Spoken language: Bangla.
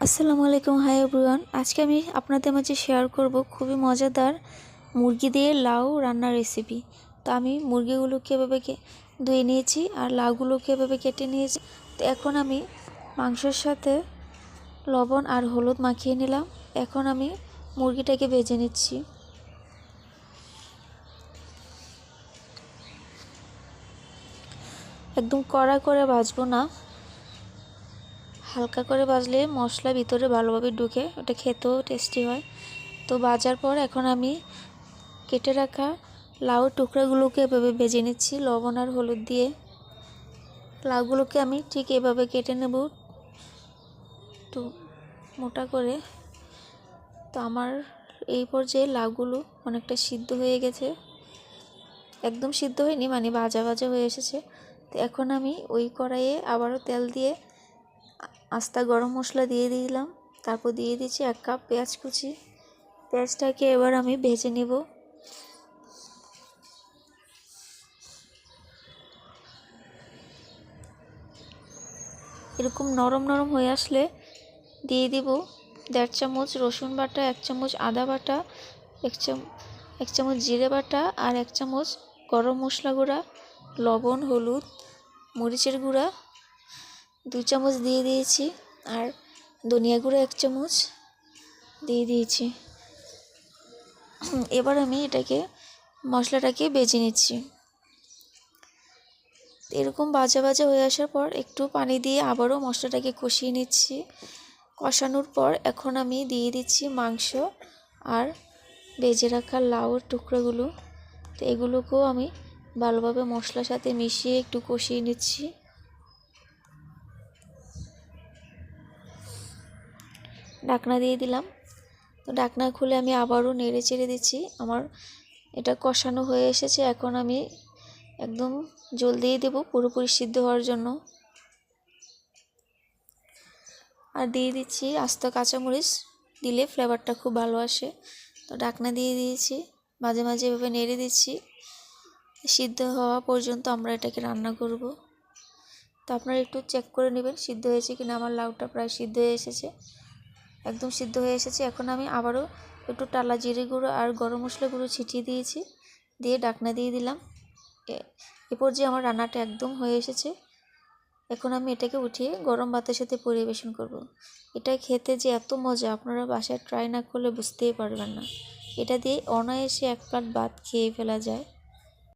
আসসালামু আলাইকুম হাই এভরিওয়ান আজকে আমি আপনাদের মাঝে শেয়ার করব খুবই মজাদার মুরগি দিয়ে লাউ রান্নার রেসিপি তো আমি মুরগিগুলোকে এভাবে কে- ধুয়ে নিয়েছি আর লাউগুলোকে এভাবে কেটে নিয়েছি। তো এখন আমি মাংসের সাথে লবণ আর হলুদ মাখিয়ে নিলাম। এখন আমি মুরগিটাকে ভেজে নিচ্ছি। একদম কড়া করে ভাজবো না। হালকা করে বাজলে মশলা ভিতরে ভালোভাবে ঢুকে, ওটা খেতেও টেস্টি হয়। তো বাজার পর এখন আমি কেটে রাখা লাউ টুকরাগুলোকে এভাবে ভেজে নিচ্ছি, লবণ আর হলুদ দিয়ে। লাউগুলোকে আমি ঠিক এভাবে কেটে নেব একটু মোটা করে। তো আমার এই পর্যায়ে লাউগুলো অনেকটা সিদ্ধ হয়ে গেছে। একদম সিদ্ধ হয়নি মানে ভাজা ভাজা হয়ে এসেছে। তো এখন আমি ওই কড়াইয়ে আবারও তেল দিয়ে আস্তা গরম মশলা দিয়ে দিলাম। তারপর দিয়ে দিচ্ছি এক কাপ পেঁয়াজ কুচি। পেঁয়াজটাকে এবার আমি ভেজে নেব। এরকম নরম নরম হয়ে আসলে দিয়ে দিব দেড় চামচ রসুন বাটা, এক চামচ আদা বাটা, এক চামচ এক চামচ জিরে বাটা আর এক চামচ গরম মশলা গুঁড়া, লবণ, হলুদ, মরিচের গুঁড়া দু চামচ দিয়ে দিয়েছি আর ধনিয়া গুঁড়ো এক চামচ দিয়ে দিয়েছি। এবার আমি এটাকে, মশলাটাকে বেজে নিচ্ছি। এরকম বাজা বাজা হয়ে আসার পর একটু পানি দিয়ে আবারও মশলাটাকে কষিয়ে নিচ্ছি। কষানোর পর এখন আমি দিয়ে দিচ্ছি মাংস আর বেজে রাখা লাউর টুকরোগুলো। তো এগুলোকেও আমি ভালোভাবে মশলার সাথে মিশিয়ে একটু কষিয়ে নিচ্ছি। ডাকনা দিয়ে দিলাম। তো ডাকনা খুলে আমি আবারও নেড়ে চেড়ে দিচ্ছি। আমার এটা কষানো হয়ে এসেছে। এখন আমি একদম জল দিয়ে দেবো, পুরোপুরি সিদ্ধ হওয়ার জন্য। আর দিয়ে দিচ্ছি আস্ত কাঁচামরিচ। দিলে ফ্লেভারটা খুব ভালো আসে। তো ডাকনা দিয়ে দিয়েছি। মাঝে মাঝে এভাবে নেড়ে দিচ্ছি। সিদ্ধ হওয়া পর্যন্ত আমরা এটাকে রান্না করব। তো আপনারা একটু চেক করে নেবেন সিদ্ধ হয়েছে কিনা। আমার লাউটা প্রায় সিদ্ধ হয়ে এসেছে। একদম সিদ্ধ হয়ে এসেছে। এখন আমি আবারও একটু টালা জিরে গুঁড়ো আর গরম মশলা গুঁড়ো ছিটিয়ে দিয়েছি, দিয়ে ডাকনা দিয়ে দিলাম। এ পর্যায়ে আমার রান্নাটা একদম হয়ে এসেছে। এখন আমি এটাকে উঠিয়ে গরম ভাতের সাথে পরিবেশন করব। এটা খেতে যে এত মজা, আপনারা বাসায় ট্রাই না করলে বুঝতেই পারবেন না। এটা দিয়ে অনায়াসে এক প্লেট ভাত খেয়ে ফেলা যায়।